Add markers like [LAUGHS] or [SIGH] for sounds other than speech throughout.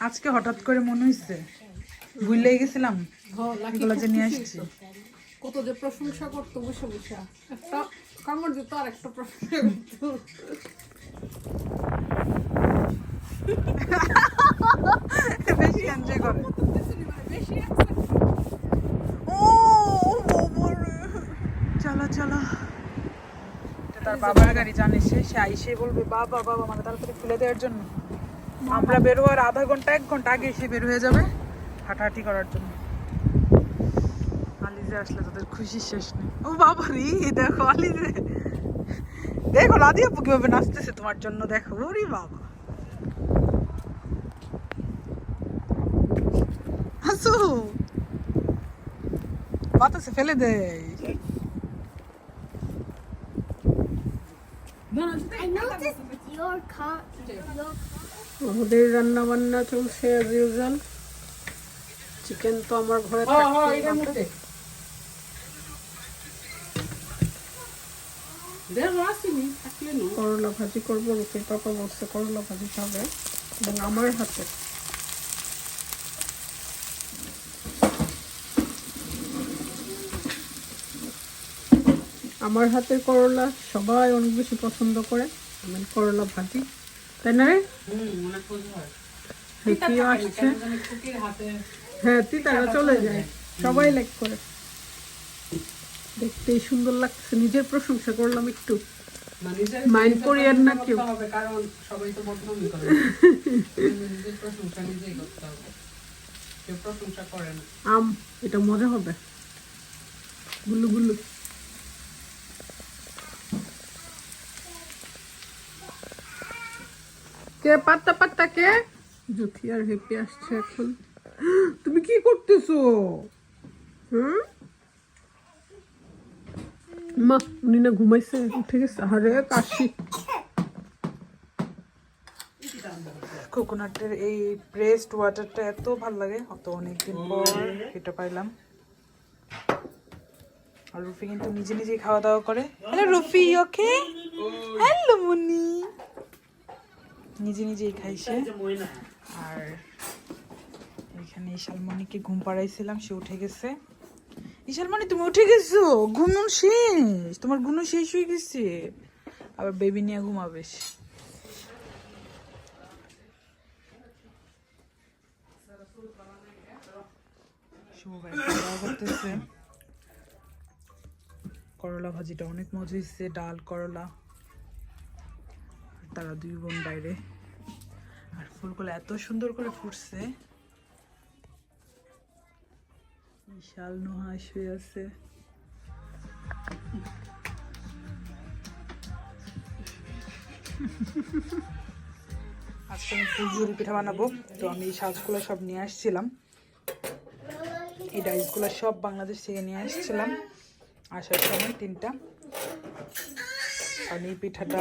আজকে হঠাৎ করে মনে হয়েছে ভুললেই গেছিলাম এগুলো যে নিয়ে আসছি। কত যে প্রশংসা করতো বসে বসে। একটা কামড় দিত আর একটা প্রশংসা করতো। বেশি এনজয় করে। ও। চলো চলো। তার বাবার গাড়ি জানিস সে? সে আইসে বলবে বাবা বাবা মানে তাড়াতাড়ি খুলে দেওয়ার জন্য। আমরা বেরোয়ার আধা ঘণ্টা, এক ঘণ্টা আগে এসে বের হয়ে যাবে হাঁটাহাঁটি করার জন্য। আলিজে আসলে তাদের খুশি শেষ নেই। ও বাবা রে দেখো আলিজে। দেখো, রাধি আপু কীভাবে নাচতেছে তোমার জন্য, দেখো। ওরে বাবা। হাসু। বাতাসে ফেলে দেয় I noticed your car. আমাদের রান্না বান্না চলছে অ্যাজ ইউজুয়াল চিকেন তো আমার ঘরে হ্যাঁ, হবে। করলা ভাজি করব রুটির পাপা বলছে করলা ভাজি খাবে এবং আমার হাতে। আমার হাতের করলা সবাই অনেক বেশি পছন্দ করে আমি করলা ভাজি। তাই না রে? হেঁটিও আসছে। হ্যাঁ তিতারা চলে যায়। সবাই লাইক করে। দেখতেই সুন্দর লাগছে। নিজের প্রশংসা করলাম একটু। মাইন্ড করিয়েন না কেউ। কারণ সবাই তো বদনামি করে। [LAUGHS] নিজের প্রশংসা নিজেই করতে হবে। কেউ প্রশংসা করে না। আম এটা মজা হবে। গুলু গুলু কে? পাত্তা পাত্তা কে? জ্যোতি আর হেপি আসছে এখন। তুমি কি করতেছো? হুম? মা, উনি না ঘুমাইছে, উঠে গেছে। আরে, কাশি। কোকোনাটের এই ব্রেস্ট ওয়াটারটা এত ভালো লাগে। অত অনেকদিন পর এটা পাইলাম। আর রুফি কিন্তু নিজে নিজেই খাওয়া দাওয়া করে। হ্যালো রুফি ওকে হ্যালো মুনি নিজে নিজেই খাইছে আর এখানে ইশালমণিকে ঘুম পাড়াইছিলাম সে উঠে গেছে। ইশালমণি তুমি উঠে গেছো? ঘুমন শেষ। তোমার ঘুমো শেষ হয়ে গেছে। আবার বেবি নিয়ে ঘুমাবে করতেছে। করলা ভাজিটা অনেক মজা হয়েছে ডাল করলা। তারা দুই বোন বাইরে। আর ফুলগুলো এত সুন্দর করে ফুটছে। বিশাল নোহাস হয়ে আছে। আজকে আমি ফুলঝুরি পিঠা বানাবো। তো আমি এই সাজগুলো সব নিয়ে আসছিলাম। এই ডাইসগুলো সব বাংলাদেশ থেকে নিয়ে আসছিলাম। আসার সময় তিনটা। কারণ এই পিঠাটা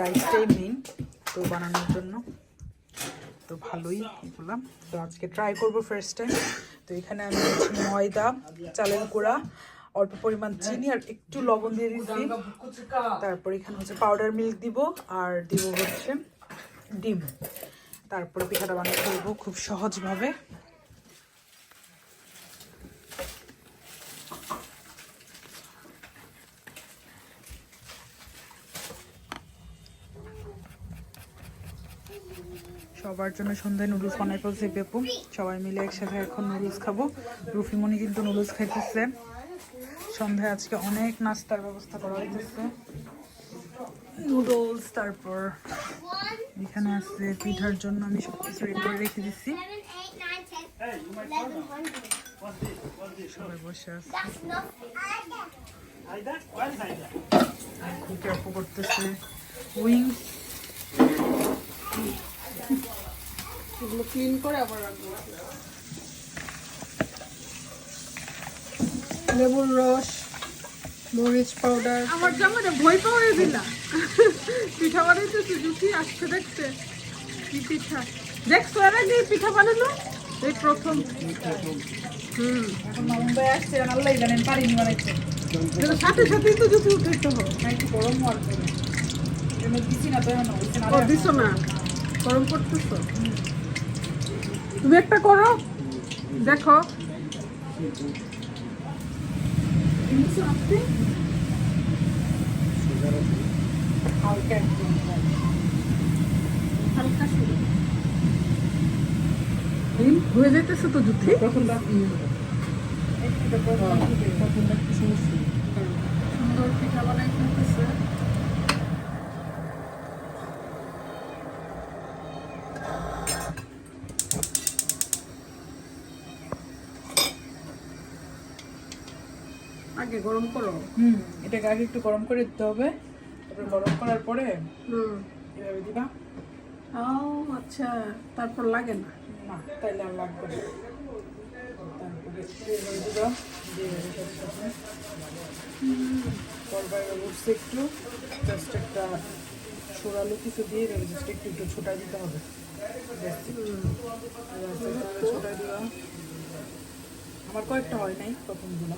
ডাইসটাই মেন তো বানানোর জন্য। তো ভালোই বললাম তো আজকে ট্রাই করব ফার্স্ট টাইম তো এখানে আমি হচ্ছে ময়দা, চালের গুঁড়া, অল্প পরিমাণ চিনি আর একটু লবণ দিয়ে দিচ্ছি। তারপর এখানে হচ্ছে পাউডার মিল্ক দিব আর দিব হচ্ছে ডিম। তারপরে পিঠাটা বানিয়ে করব খুব সহজভাবে। সবার জন্য সন্ধ্যায় নুডলস বানাই ফেলছে পেপু। সবাই মিলে একসাথে এখন নুডলস খাব। রুফিমণি কিন্তু নুডলস খাইতেছে। সন্ধ্যায় আজকে অনেক নাস্তার ব্যবস্থা করা হইতেছে। নুডলস, তারপর এখানে আছে পিঠার জন্য আমি সব কিছু রেডি করে রেখে দিচ্ছি. সবাই বসে আছে. খুব করতেছে। উইংস। এগুলো ক্লিন করে আবার রাখব। লেবুর রস মরিচ পাউডার আমার জামাটা ভয় পাওয়ারে দিলা পিঠা বানাইতেছে জুতি আসছে দেখতে। কি পিঠা? দেখছ এর আগে পিঠা বানানো? এই প্রথম। হুম। এখন মুম্বাই আসছে আল্লাহ জানেন পারিনি বানাইতে। সাথে সাথেই তো হবে। না একটু গরম হওয়ার এর দিছি না তো এখন দিছো না? গরম করতেছো? তুমি একটা করো। দেখো। হয়ে যেতেছে তো সমস্যা কারণ সুন্দর পিঠা বানাই আগে গরম করো। হুম এটাকে আগে একটু গরম করে দিতে হবে। তারপরে গরম করার পরে হুম। এভাবে দিবা। ও আচ্ছা তারপর লাগে না? না তাইলে আর লাগবে না। তারপরে এভাবে দিবা দিয়ে এভাবে উঠছে একটু জাস্ট একটা সরালো কিছু দিয়ে এভাবে জাস্ট একটু একটু ছোটা দিতে হবে। ছোটা দিবা। আমার কয়েকটা হয় নাই প্রথমগুলো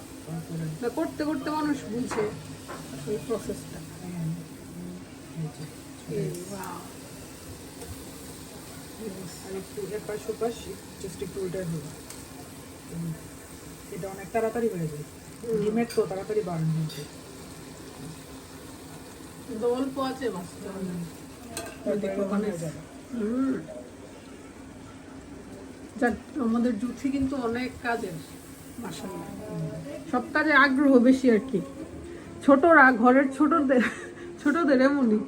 না করতে করতে মানুষ বুঝে ওই প্রসেসটা এই যে। আর একটু এপাশ ওপাশ জাস্ট একটু উল্টে দেবো এটা অনেক তাড়াতাড়ি হয়ে যায়। ডিমের তো তাড়াতাড়ি হয়ে কিন্তু অল্প আছে মাছটা। যাক আমাদের জুথি কিন্তু অনেক কাজের। সব কাজে আগ্রহ বেশি আর কি। ছোটরা ঘরের ছোটদের ছোটদের এমনই।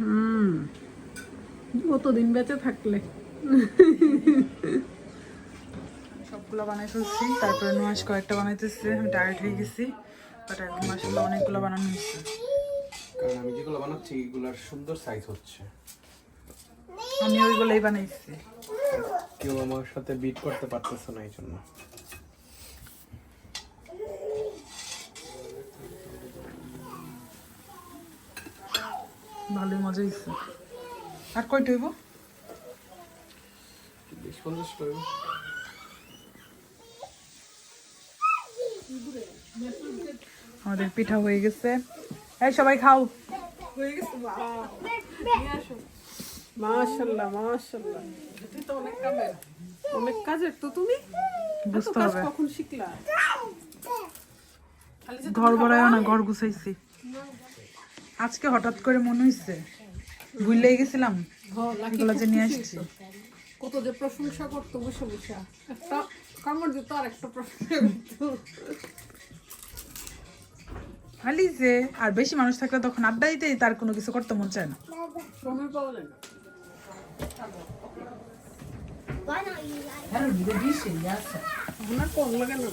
হুম। কতদিন বেঁচে থাকলে। সবগুলো বানাই ফেলছি তারপরে নুয়াশ কয়েকটা বানাইতেছি আমি টায়ার্ড হয়ে গেছি বাট এখন মাসাল্লাহ অনেকগুলো বানানো হয়েছে। কারণ আমি যেগুলো বানাচ্ছি এগুলার সুন্দর সাইজ হচ্ছে। আমি ওইগুলোই বানাইছি। কেউ আমার সাথে বিট করতে পারতেছে না এই জন্য ভালোই মজা হয়েছে আর কয়টা হইব? বিশ আমাদের পিঠা হয়ে গেছে। এই সবাই খাও। হয়ে গেছে মাশাল্লাহ মাশাল্লাহ। অনেক কাজের তো তুমি? বুঝতে হবে। কখন শিখলা? ঘর ভরায়ও না ঘর গুছাইছি। আজকে হঠাৎ করে মনে হইছে ভুললেই গেছিলাম। এগুলো যে নিয়ে আসছি। কত যে প্রশংসা করতো বসে বসে। একটা কামড় দিত আর একটা প্রশংসা করতো। খালি যে আর বেশি মানুষ থাকলে তখন আড্ডা দিতেই তার কোনো কিছু করতে মন চায় না। সময় পাওয়া যায় না। Why not you guys? হ্যাঁ দিদি সেই আছে এখন আর কম লাগে না